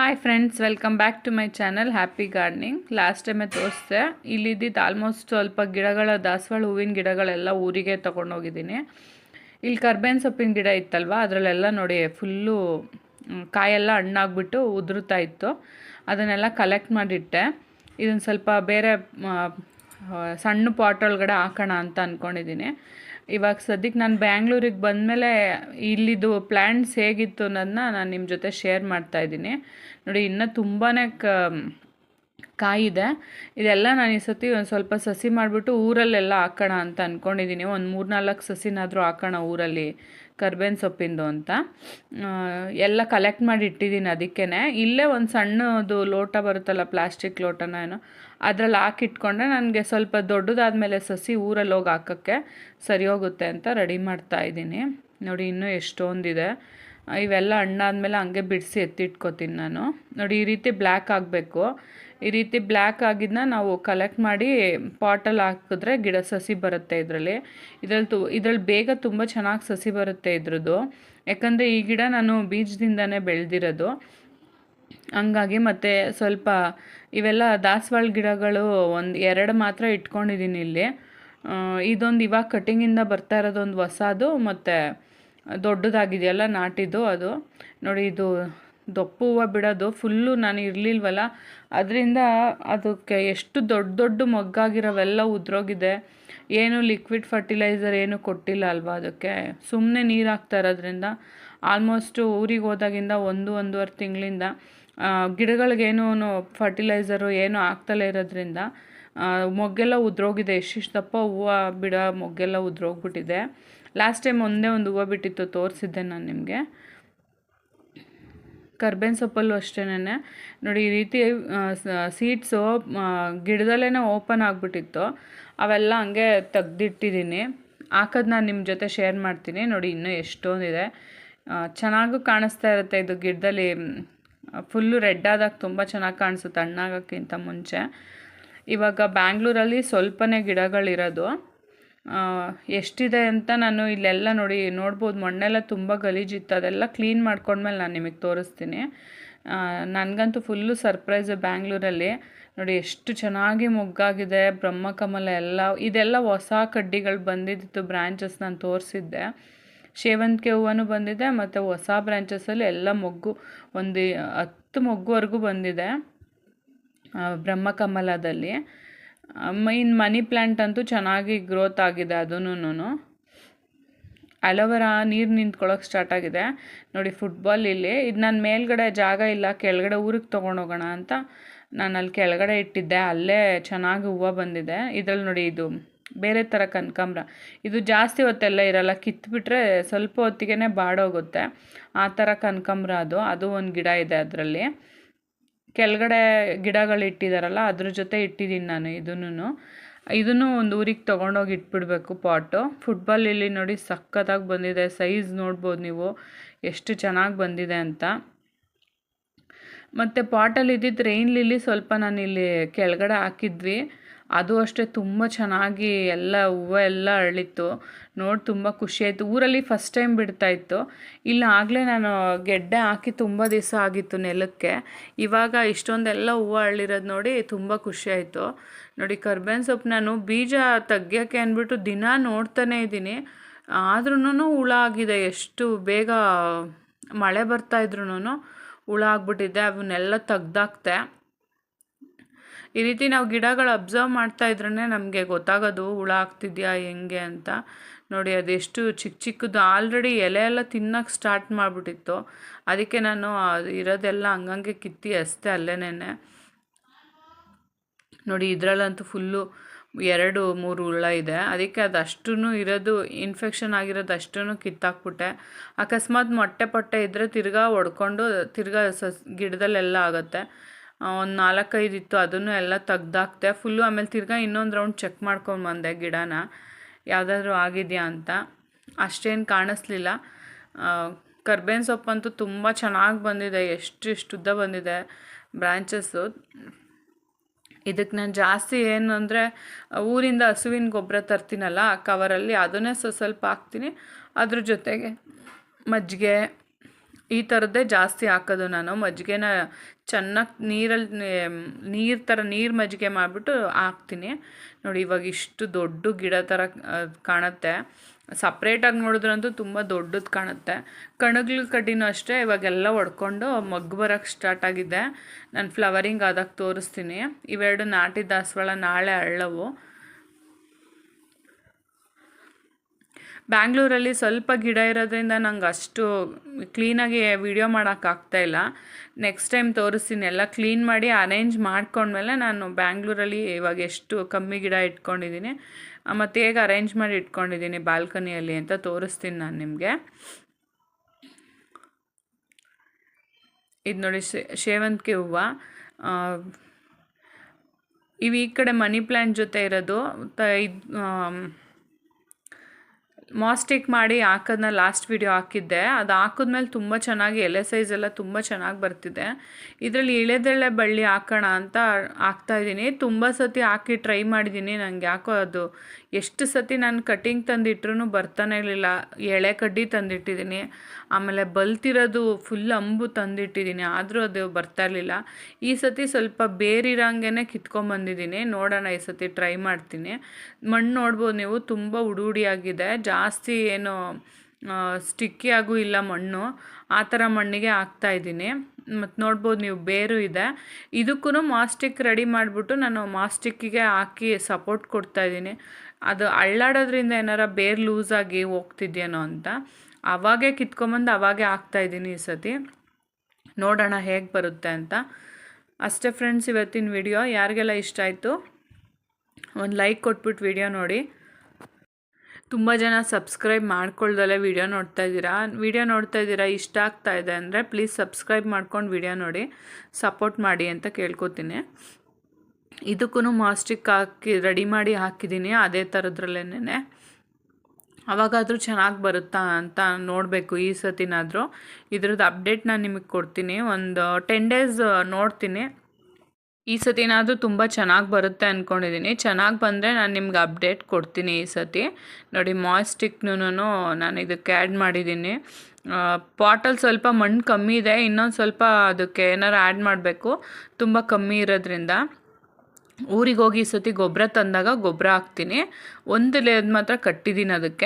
Hi friends welcome back to my channel happy gardening last ಟೈಮೆ ತೋರಿಸ್ದೆ, ಇಲ್ಲಿದ್ದಿದ್ದು almost ಸ್ವಲ್ಪ ಗಿಡಗಳ, ದಾಸವಾಳ ಹೂವಿನ ಗಿಡಗಳೆಲ್ಲ ಊರಿಗೆ ತೊಗೊಂಡೋಗಿದ್ದೀನಿ. ಇಲ್ಲಿ ಕರ್ಬೇನ್ ಸೊಪ್ಪಿನ ಗಿಡ ಇತ್ತಲ್ವ, ಅದರಲ್ಲೆಲ್ಲ ನೋಡಿ ಫುಲ್ಲು ಕಾಯೆಲ್ಲ ಹಣ್ಣಾಗ್ಬಿಟ್ಟು ಉದುರುತ್ತಾ ಇತ್ತು. ಅದನ್ನೆಲ್ಲ ಕಲೆಕ್ಟ್ ಮಾಡಿಟ್ಟೆ. ಇದನ್ನು ಸ್ವಲ್ಪ ಬೇರೆ ಸಣ್ಣ ಪಾಟ್ ಒಳಗಡೆ ಹಾಕೋಣ ಅಂತ ಅಂದ್ಕೊಂಡಿದ್ದೀನಿ ಇವಾಗ ಸದ್ಯಕ್ಕೆ ನಾನು ಬ್ಯಾಂಗ್ಳೂರಿಗೆ ಬಂದಮೇಲೆ ಇಲ್ಲಿದು ಪ್ಲ್ಯಾನ್ಸ್ ಹೇಗಿತ್ತು ಅನ್ನೋದನ್ನ ನಾನು ನಿಮ್ಮ ಜೊತೆ ಶೇರ್ ಮಾಡ್ತಾ ಇದ್ದೀನಿ. ನೋಡಿ, ಇನ್ನೂ ತುಂಬಾ ಕ ಕಾಯಿದೆ. ಇದೆಲ್ಲ ನಾನು ಈ ಸತಿ ಒಂದು ಸ್ವಲ್ಪ ಸಸಿ ಮಾಡಿಬಿಟ್ಟು ಊರಲ್ಲೆಲ್ಲ ಹಾಕೋಣ ಅಂತ ಅಂದ್ಕೊಂಡಿದ್ದೀನಿ ಒಂದು ಮೂರು ನಾಲ್ಕು ಸಸಿನಾದರೂ ಹಾಕೋಣ ಊರಲ್ಲಿ ಕರ್ಬೇವಿನ ಸೊಪ್ಪಿಂದು ಅಂತ. ಎಲ್ಲ ಕಲೆಕ್ಟ್ ಮಾಡಿ ಇಟ್ಟಿದ್ದೀನಿ ಅದಕ್ಕೇ ಇಲ್ಲೇ ಒಂದು ಸಣ್ಣದು ಲೋಟ ಬರುತ್ತಲ್ಲ ಪ್ಲಾಸ್ಟಿಕ್ ಲೋಟನ ಏನೋ, ಅದರಲ್ಲಿ ಹಾಕಿಟ್ಕೊಂಡ್ರೆ ನನಗೆ ಸ್ವಲ್ಪ ದೊಡ್ಡದಾದ ಮೇಲೆ ಸಸಿ ಊರಲ್ಲಿ ಹೋಗಿ ಹಾಕೋಕ್ಕೆ ಸರಿ ಹೋಗುತ್ತೆ ಅಂತ ರೆಡಿ ಮಾಡ್ತಾ ಇದ್ದೀನಿ. ನೋಡಿ, ಇನ್ನೂ ಎಷ್ಟೊಂದಿದೆ. ಇವೆಲ್ಲ ಹಣ್ಣಾದ್ಮೇಲೆ ಹಂಗೆ ಬಿಡಿಸಿ ಎತ್ತಿಟ್ಕೋತೀನಿ ನಾನು. ನೋಡಿ, ಈ ರೀತಿ ಬ್ಲ್ಯಾಕ್ ಆಗಬೇಕು. ಈ ರೀತಿ ಬ್ಲ್ಯಾಕ್ ಆಗಿದ್ದನ್ನ ನಾವು ಕಲೆಕ್ಟ್ ಮಾಡಿ ಪಾಟಲ್ಲಿ ಹಾಕಿದ್ರೆ ಗಿಡ ಸಸಿ ಬರುತ್ತೆ ಇದರಲ್ಲಿ. ಇದ್ರಲ್ಲಿ ತು, ಇದ್ರಲ್ಲಿ ಬೇಗ ತುಂಬ ಚೆನ್ನಾಗಿ ಸಸಿ ಬರುತ್ತೆ ಇದ್ರದ್ದು. ಯಾಕಂದರೆ ಈ ಗಿಡ ನಾನು ಬೀಜದಿಂದನೇ ಬೆಳೆದಿರೋದು. ಹಂಗಾಗಿ ಮತ್ತು ಸ್ವಲ್ಪ ಇವೆಲ್ಲ ದಾಸವಾಳ ಗಿಡಗಳು ಒಂದು ಎರಡು ಮಾತ್ರ ಇಟ್ಕೊಂಡಿದ್ದೀನಿ ಇಲ್ಲಿ. ಇದೊಂದು ಇವಾಗ ಕಟ್ಟಿಂಗಿಂದ ಬರ್ತಾ ಇರೋದೊಂದು ಹೊಸದು ಮತ್ತು ದೊಡ್ಡದಾಗಿದೆಯಲ್ಲ ನಾಟಿದ್ದು ಅದು. ನೋಡಿ, ಇದು ದೊಪ್ಪು ಹೂವು ಬಿಡೋದು ಫುಲ್ಲು ನಾನು ಇರಲಿಲ್ವಲ್ಲ? ಅದರಿಂದ ಅದಕ್ಕೆ ಎಷ್ಟು ದೊಡ್ಡ ದೊಡ್ಡ ಮೊಗ್ಗಾಗಿರೋವೆಲ್ಲ ಉದ್ರೋಗಿದೆ. ಏನು ಲಿಕ್ವಿಡ್ ಫರ್ಟಿಲೈಸರ್ ಏನು ಕೊಟ್ಟಿಲ್ಲ ಅಲ್ವಾ ಅದಕ್ಕೆ? ಸುಮ್ಮನೆ ನೀರು ಹಾಕ್ತಾ ಇರೋದ್ರಿಂದ. ಆಲ್ಮೋಸ್ಟು ಊರಿಗೆ ಹೋದಾಗಿಂದ ಒಂದು, ಒಂದೂವರೆ ತಿಂಗಳಿಂದ ಗಿಡಗಳಿಗೇನು ಫರ್ಟಿಲೈಸರು ಏನು ಆಗ್ತಲೇ ಇರೋದ್ರಿಂದ ಮೊಗ್ಗೆಲ್ಲ ಉದ್ರೋಗಿದೆ. ಎಷ್ಟಿಷ್ಟು ದಪ್ಪ ಹೂವು ಬಿಡೋ ಮೊಗ್ಗೆಲ್ಲ ಉದ್ರೋಗ್ಬಿಟ್ಟಿದೆ. ಲಾಸ್ಟ್ ಟೈಮ್ ಒಂದೇ ಒಂದು ಹೂವು ಬಿಟ್ಟಿತ್ತು, ತೋರಿಸಿದ್ದೆ ನಾನು ನಿಮಗೆ. ಕರ್ಬೇನ್ ಸೊಪ್ಪಲ್ಲೂ ಅಷ್ಟೇನೆ ನೋಡಿ, ಈ ರೀತಿ ಸೀಡ್ಸು ಗಿಡದಲ್ಲೇ ಓಪನ್ ಆಗಿಬಿಟ್ಟಿತ್ತು. ಅವೆಲ್ಲ ಹಂಗೆ ತೆಗ್ದಿಟ್ಟಿದ್ದೀನಿ ಹಾಕೋದು ನಾನು ನಿಮ್ಮ ಜೊತೆ ಶೇರ್ ಮಾಡ್ತೀನಿ. ನೋಡಿ, ಇನ್ನೂ ಎಷ್ಟೊಂದಿದೆ. ಚೆನ್ನಾಗೂ ಕಾಣಿಸ್ತಾ ಇರುತ್ತೆ ಇದು ಗಿಡದಲ್ಲಿ. ಫುಲ್ಲು ರೆಡ್ ಆದಾಗ ತುಂಬ ಚೆನ್ನಾಗಿ ಕಾಣಿಸುತ್ತೆ, ಹಣ್ಣಾಗೋಕ್ಕಿಂತ ಮುಂಚೆ. ಇವಾಗ ಬ್ಯಾಂಗ್ಳೂರಲ್ಲಿ ಸ್ವಲ್ಪನೇ ಗಿಡಗಳಿರೋದು. ಎಷ್ಟಿದೆ ಅಂತ ನಾನು ಇಲ್ಲೆಲ್ಲ ನೋಡಿ ನೋಡ್ಬೋದು. ಮಣ್ಣೆಲ್ಲ ತುಂಬ ಗಲೀಜಿತ್ತು. ಅದೆಲ್ಲ ಕ್ಲೀನ್ ಮಾಡ್ಕೊಂಡ್ಮೇಲೆ ನಾನು ನಿಮಗೆ ತೋರಿಸ್ತೀನಿ. ನನಗಂತೂ ಫುಲ್ಲು ಸರ್ಪ್ರೈಸ್ ಬ್ಯಾಂಗ್ಳೂರಲ್ಲಿ ನೋಡಿ ಎಷ್ಟು ಚೆನ್ನಾಗಿ ಮೊಗ್ಗಾಗಿದೆ. ಬ್ರಹ್ಮಕಮಲ ಎಲ್ಲ, ಇದೆಲ್ಲ ಹೊಸ ಕಡ್ಡಿಗಳು ಬಂದಿದ್ದಿತ್ತು ಬ್ರ್ಯಾಂಚಸ್ ನಾನು ತೋರಿಸಿದ್ದೆ. ಸೇವಂತಿಗೆ ಹೂವನು ಬಂದಿದೆ, ಮತ್ತು ಹೊಸ ಬ್ರ್ಯಾಂಚಸಲ್ಲಿ ಎಲ್ಲ ಮೊಗ್ಗು, ಒಂದು ಹತ್ತು ಮೊಗ್ಗುವರೆಗೂ ಬಂದಿದೆ ಬ್ರಹ್ಮಕಮಲದಲ್ಲಿ. ಇನ್ನು ಮನಿ ಪ್ಲ್ಯಾಂಟ್ ಅಂತೂ ಚೆನ್ನಾಗಿ ಗ್ರೋತ್ ಆಗಿದೆ ಅದೂನು ಅಲೋವೆರಾ ನೀರು ನಿಂತ್ಕೊಳ್ಳೋಕೆ ಸ್ಟಾರ್ಟ್ ಆಗಿದೆ. ನೋಡಿ, ಫುಟ್ಬಾಲ್ ಇಲ್ಲಿ. ಇದು ನನ್ನ ಮೇಲ್ಗಡೆ ಜಾಗ ಇಲ್ಲ, ಕೆಳಗಡೆ ಊರಿಗೆ ತೊಗೊಂಡೋಗೋಣ ಅಂತ ನಾನು ಅಲ್ಲಿ ಕೆಳಗಡೆ ಇಟ್ಟಿದ್ದೆ. ಅಲ್ಲೇ ಚೆನ್ನಾಗಿ ಹೂವು ಬಂದಿದೆ. ಇದರಲ್ಲಿ ನೋಡಿ, ಇದು ಬೇರೆ ಥರ ಕನಕಾಂಬ್ರ. ಇದು ಜಾಸ್ತಿ ಹೊತ್ತೆಲ್ಲ ಇರಲ್ಲ, ಕಿತ್ಬಿಟ್ರೆ ಸ್ವಲ್ಪ ಹೊತ್ತಿಗೆ ಬಾಡೋಗುತ್ತೆ. ಆ ಥರ ಕನಕಾಂಬ್ರ ಅದು. ಅದು ಒಂದು ಗಿಡ ಇದೆ ಅದರಲ್ಲಿ. ಕೆಳಗಡೆ ಗಿಡಗಳು ಇಟ್ಟಿದ್ದಾರಲ್ಲ ಅದ್ರ ಜೊತೆ ಇಟ್ಟಿದ್ದೀನಿ ನಾನು ಇದನ್ನು ಇದನ್ನು ಒಂದು ಊರಿಗೆ ತೊಗೊಂಡೋಗಿ ಇಟ್ಬಿಡಬೇಕು ಪಾಟು. ಫುಟ್ಬಾಲ್ ಇಲ್ಲಿ ನೋಡಿ ಸಖತ್ತಾಗಿ ಬಂದಿದೆ. ಸೈಜ್ ನೋಡ್ಬೋದು ನೀವು. ಎಷ್ಟು ಚೆನ್ನಾಗಿ ಬಂದಿದೆ ಅಂತ. ಮತ್ತು ಪಾಟಲ್ಲಿ ಇದ್ದಿದ್ದು ರೈನ್ ಲಿಲ್ಲಿ ಸ್ವಲ್ಪ ನಾನು ಇಲ್ಲಿ ಕೆಳಗಡೆ ಹಾಕಿದ್ವಿ. ಅದು ಅಷ್ಟೇ ತುಂಬ ಚೆನ್ನಾಗಿ ಎಲ್ಲ ಹೂವು ಎಲ್ಲ ಅರಳಿತ್ತು. ನೋಡಿ ತುಂಬ ಖುಷಿಯಾಯಿತು ಊರಲ್ಲಿ ಫಸ್ಟ್ ಟೈಮ್ ಬಿಡ್ತಾ ಇತ್ತು. ಇಲ್ಲ, ಆಗಲೇ ನಾನು ಗೆಡ್ಡೆ ಹಾಕಿ ತುಂಬ ದಿವಸ ಆಗಿತ್ತು ನೆಲಕ್ಕೆ. ಇವಾಗ ಇಷ್ಟೊಂದೆಲ್ಲ ಹೂವು ಅರಳಿರೋದು ನೋಡಿ ತುಂಬ ಖುಷಿಯಾಯಿತು ನೋಡಿ, ಕರ್ಬೇವಿನ ಸೊಪ್ಪು ನಾನು ಬೀಜ ತೆಗಿಯೋಕ್ಕೆ ಅಂದ್ಬಿಟ್ಟು ದಿನ ನೋಡ್ತಾನೇ ಇದ್ದೀನಿ. ಆದ್ರೂ ಹುಳ ಆಗಿದೆ. ಎಷ್ಟು ಬೇಗ ಮಳೆ ಬರ್ತಾ ಇದ್ರು ಹುಳ ಆಗ್ಬಿಟ್ಟಿದೆ. ಅವನ್ನೆಲ್ಲ ತೆಗ್ದಾಕ್ತೆ. ಈ ರೀತಿ ನಾವು ಗಿಡಗಳು ಅಬ್ಸರ್ವ್ ಮಾಡ್ತಾ ಇದ್ರೇ ನಮಗೆ ಗೊತ್ತಾಗೋದು, ಹುಳ ಆಗ್ತಿದ್ಯಾ, ಹೆಂಗೆ ಅಂತ. ನೋಡಿ ಅದೆಷ್ಟು ಚಿಕ್ಕ ಚಿಕ್ಕದು. ಆಲ್ರೆಡಿ ಎಲೆ ಎಲ್ಲ ತಿನ್ನೋಕೆ ಸ್ಟಾರ್ಟ್ ಮಾಡಿಬಿಟ್ಟಿತ್ತು. ಅದಕ್ಕೆ ನಾನು ಇರೋದೆಲ್ಲ ಹಂಗಂಗೆ ಕಿತ್ತಿ ಅಷ್ಟೇ ಅಲ್ಲೇನೆ ನೋಡಿ, ಇದರಲ್ಲಂತೂ ಫುಲ್ಲು ಎರಡು, ಮೂರು ಹುಳ ಇದೆ. ಅದಕ್ಕೆ ಅದು ಇರೋದು, ಇನ್ಫೆಕ್ಷನ್ ಆಗಿರೋದು ಅಷ್ಟೂ ಕಿತ್ತಾಕ್ಬಿಟ್ಟೆ. ಅಕಸ್ಮಾತ್ ಮೊಟ್ಟೆ ಪಟ್ಟೆ ಇದ್ದರೆ ತಿರ್ಗಾ ಒಡ್ಕೊಂಡು, ತಿರ್ಗಾ ಸಸ್ ಗಿಡದಲ್ಲೆಲ್ಲ ಆಗುತ್ತೆ. ಒಂದು ನಾಲ್ಕೈದು ಇತ್ತು, ಅದನ್ನು ಎಲ್ಲ ತೆಗ್ದಾಕ್ತೆ. ಫುಲ್ಲು ಆಮೇಲೆ ತಿರ್ಗಾ ಇನ್ನೊಂದು ರೌಂಡ್ ಚೆಕ್ ಮಾಡ್ಕೊಂಡು ಬಂದೆ ಗಿಡನ. ಯಾವುದಾದ್ರೂ ಆಗಿದೆಯಾ ಅಂತ. ಅಷ್ಟೇನು ಕಾಣಿಸ್ಲಿಲ್ಲ. ಕರ್ಬೇವಿನ ಸೊಪ್ಪಂತೂ ತುಂಬ ಚೆನ್ನಾಗಿ ಬಂದಿದೆ, ಎಷ್ಟು ಎಷ್ಟು ಉದ್ದ ಬಂದಿದೆ ಬ್ರ್ಯಾಂಚಸ್ಸು ಇದಕ್ಕೆ ನಾನು ಜಾಸ್ತಿ ಏನು ಅಂದರೆ, ಊರಿಂದ ಹಸುವಿನ ಗೊಬ್ಬರ ತರ್ತೀನಲ್ಲ, ಆ ಕವರಲ್ಲಿ ಅದನ್ನೇ ಸ್ವ ಸ್ವಲ್ಪ ಹಾಕ್ತೀನಿ. ಅದ್ರ ಜೊತೆಗೆ ಮಜ್ಜಿಗೆ ಈ ಥರದ್ದೇ ಜಾಸ್ತಿ ಹಾಕೋದು ನಾನು. ಮಜ್ಜಿಗೆನ ಚೆನ್ನಾಗಿ ನೀರಲ್ಲಿ ನೀರು ಥರ ನೀರು ಮಜ್ಜಿಗೆ ಮಾಡಿಬಿಟ್ಟು ಹಾಕ್ತೀನಿ. ನೋಡಿ, ಇವಾಗ ಇಷ್ಟು ದೊಡ್ಡ ಗಿಡ ಥರ ಕಾಣುತ್ತೆ. ಸಪ್ರೇಟಾಗಿ ನೋಡಿದ್ರಂತೂ ತುಂಬ ದೊಡ್ಡದು ಕಾಣುತ್ತೆ. ಕಣಗ್ಲು ಕಡ್ಡಿನೂ ಅಷ್ಟೇ, ಇವಾಗೆಲ್ಲ ಒಡ್ಕೊಂಡು ಮಗ್ಗು ಬರೋಕ್ಕೆ ಸ್ಟಾರ್ಟ್ ಆಗಿದೆ. ನಾನು ಫ್ಲವರಿಂಗ್ ಆದಾಗ ತೋರಿಸ್ತೀನಿ. ಇವೆರಡು ನಾಟಿ ದಾಸವಾಳ ನಾಳೆ ಅಳ್ಳವು ಬ್ಯಾಂಗ್ಳೂರಲ್ಲಿ ಸ್ವಲ್ಪ ಗಿಡ ಇರೋದ್ರಿಂದ ನಂಗೆ ಅಷ್ಟು ಕ್ಲೀನಾಗಿ ವಿಡಿಯೋ ಮಾಡೋಕ್ಕಾಗ್ತಾ ಇಲ್ಲ. ನೆಕ್ಸ್ಟ್ ಟೈಮ್ ತೋರಿಸ್ತೀನಿ. ಎಲ್ಲ ಕ್ಲೀನ್ ಮಾಡಿ ಅರೇಂಜ್ ಮಾಡ್ಕೊಂಡ್ಮೇಲೆ ನಾನು ಬ್ಯಾಂಗ್ಳೂರಲ್ಲಿ ಇವಾಗ ಎಷ್ಟು ಕಮ್ಮಿ ಗಿಡ ಇಟ್ಕೊಂಡಿದ್ದೀನಿ. ಮತ್ತು ಹೇಗೆ ಅರೇಂಜ್ ಮಾಡಿ ಇಟ್ಕೊಂಡಿದ್ದೀನಿ ಬಾಲ್ಕನಿಯಲ್ಲಿ ಅಂತ ತೋರಿಸ್ತೀನಿ ನಾನು ನಿಮಗೆ. ಇದು ನೋಡಿ ಸೇವಂತಿಗೆ ಹೂವು. ಇವು ಈ ಕಡೆ ಮನಿ ಪ್ಲ್ಯಾಂಟ್ ಜೊತೆ ಇರೋದು. ತ, ಇದು ಮಾಸ್ಟಿಕ್ ಮಾಡಿ ಹಾಕೋದನ್ನ ಲಾಸ್ಟ್ ವಿಡಿಯೋ ಹಾಕಿದ್ದೆ. ಅದು ಹಾಕಿದ್ಮೇಲೆ ತುಂಬ ಚೆನ್ನಾಗಿ ಎಲೆ ಸೈಜ್ ಎಲ್ಲ ತುಂಬ ಚೆನ್ನಾಗಿ ಬರ್ತಿದೆ. ಇದರಲ್ಲಿ ಇಳೆದೆಳೆ ಬಳ್ಳಿ ಹಾಕೋಣ ಅಂತ ಹಾಕ್ತಾಯಿದ್ದೀನಿ ತುಂಬ ಸತಿ ಹಾಕಿ ಟ್ರೈ ಮಾಡಿದ್ದೀನಿ. ನನಗೆ ಯಾಕೋ ಅದು ಎಷ್ಟು ಸತಿ ನಾನು ಕಟಿಂಗ್ ತಂದಿಟ್ರೂ ಬರ್ತಾನೆ ಇರಲಿಲ್ಲ. ಎಳೆ ಕಡ್ಡಿ ತಂದಿಟ್ಟಿದ್ದೀನಿ ಆಮೇಲೆ ಬಲ್ತಿರೋದು ಫುಲ್ ಅಂಬು ತಂದಿಟ್ಟಿದ್ದೀನಿ ಆದರೂ ಅದು ಬರ್ತಾ ಇರಲಿಲ್ಲ. ಈ ಸತಿ ಸ್ವಲ್ಪ ಬೇರಿರಂಗೆ ಕಿತ್ಕೊಂಡ್ಬಂದಿದ್ದೀನಿ ನೋಡೋಣ ಈ ಸತಿ ಟ್ರೈ ಮಾಡ್ತೀನಿ. ಮಣ್ಣು ನೋಡ್ಬೋದು ನೀವು, ತುಂಬ ಉಡು ಉಡಿಯಾಗಿದೆ ಜಾಸ್ತಿ ಏನು ಸ್ಟಿಕ್ಕಿ ಆಗೂ ಇಲ್ಲ ಮಣ್ಣು. ಆ ಥರ ಮಣ್ಣಿಗೆ ಹಾಕ್ತಾ ಇದ್ದೀನಿ. ಮತ್ತು ನೋಡ್ಬೋದು ನೀವು, ಬೇರು ಇದೆ. ಇದಕ್ಕೂ ಮಾಸ್ಟಿಕ್ ರೆಡಿ ಮಾಡಿಬಿಟ್ಟು ನಾನು ಮಾಸ್ಟಿಕ್ಕಿಗೆ ಹಾಕಿ ಸಪೋರ್ಟ್ ಕೊಡ್ತಾ ಇದ್ದೀನಿ. ಅದು ಅಳ್ಳಾಡೋದ್ರಿಂದ ಏನಾರ ಲೂಸ್ ಲೂಸಾಗಿ ಹೋಗ್ತಿದ್ಯೇನೋ ಅಂತ, ಅವಾಗೇ ಕಿತ್ಕೊಂಬಂದು ಅವಾಗೇ ಇದ್ದೀನಿ ಈ ಸತಿ. ನೋಡೋಣ ಹೇಗೆ ಬರುತ್ತೆ ಅಂತ. ಅಷ್ಟೇ ಫ್ರೆಂಡ್ಸ್ ಇವತ್ತಿನ ವಿಡಿಯೋ ಯಾರಿಗೆಲ್ಲ ಇಷ್ಟ ಆಯಿತು, ಒಂದು ಲೈಕ್ ಕೊಟ್ಬಿಟ್ಟು ವಿಡಿಯೋ ನೋಡಿ. ತುಂಬ ಜನ ಸಬ್ಸ್ಕ್ರೈಬ್ ಮಾಡ್ಕೊಳ್ದಲ್ಲೇ ವಿಡಿಯೋ ನೋಡ್ತಾ ಇದ್ದೀರಾ. ವಿಡಿಯೋ ನೋಡ್ತಾ ಇದ್ದೀರಾ, ಇಷ್ಟ ಆಗ್ತಾ ಇದೆ ಅಂದರೆ ಪ್ಲೀಸ್ ಸಬ್ಸ್ಕ್ರೈಬ್ ಮಾಡ್ಕೊಂಡು ವಿಡಿಯೋ ನೋಡಿ. ಸಪೋರ್ಟ್ ಮಾಡಿ ಅಂತ ಕೇಳ್ಕೊತೀನಿ. ಇದಕ್ಕೂ ಮಾಸ್ಟಿಕ್ ಹಾಕಿ, ರೆಡಿ ಮಾಡಿ ಹಾಕಿದ್ದೀನಿ ಅದೇ ಥರದ್ರಲ್ಲೇನೆ ಅವಾಗಾದರೂ ಚೆನ್ನಾಗಿ ಬರುತ್ತಾ ಅಂತ ನೋಡಬೇಕು, ಈ ಸತಿನಾದರೂ. ಇದ್ರದ್ದು ಅಪ್ಡೇಟ್ ನಾನು ನಿಮಗೆ ಕೊಡ್ತೀನಿ, ಒಂದು ಟೆನ್ ಡೇಸ್ ನೋಡ್ತೀನಿ. ಈ ಸತಿನಾದರೂ ತುಂಬ ಚೆನ್ನಾಗಿ ಬರುತ್ತೆ ಅಂದ್ಕೊಂಡಿದ್ದೀನಿ ಚೆನ್ನಾಗಿ ಬಂದರೆ ನಾನು ನಿಮ್ಗೆ ಅಪ್ಡೇಟ್ ಕೊಡ್ತೀನಿ ಈ ಸತಿ. ನೋಡಿ ಮಾಯ್ಸ್ಟಿಕ್ನೂ ನಾನು ಇದಕ್ಕೆ ಆ್ಯಡ್ ಮಾಡಿದ್ದೀನಿ ಪಾಟಲ್ಲಿ ಸ್ವಲ್ಪ ಮಣ್ಣು ಕಮ್ಮಿ ಇದೆ, ಇನ್ನೊಂದು ಸ್ವಲ್ಪ ಅದಕ್ಕೆ ಏನಾರು ಆ್ಯಡ್ ಮಾಡಬೇಕು. ತುಂಬ ಕಮ್ಮಿ ಇರೋದ್ರಿಂದ. ಊರಿಗೆ ಹೋಗಿ ಈ ಸತಿ ಗೊಬ್ಬರ ತಂದಾಗ ಗೊಬ್ಬರ ಹಾಕ್ತೀನಿ. ಒಂದು ಲೇದ್ ಮಾತ್ರ ಕಟ್ಟಿದ್ದೀನಿ ಅದಕ್ಕೆ.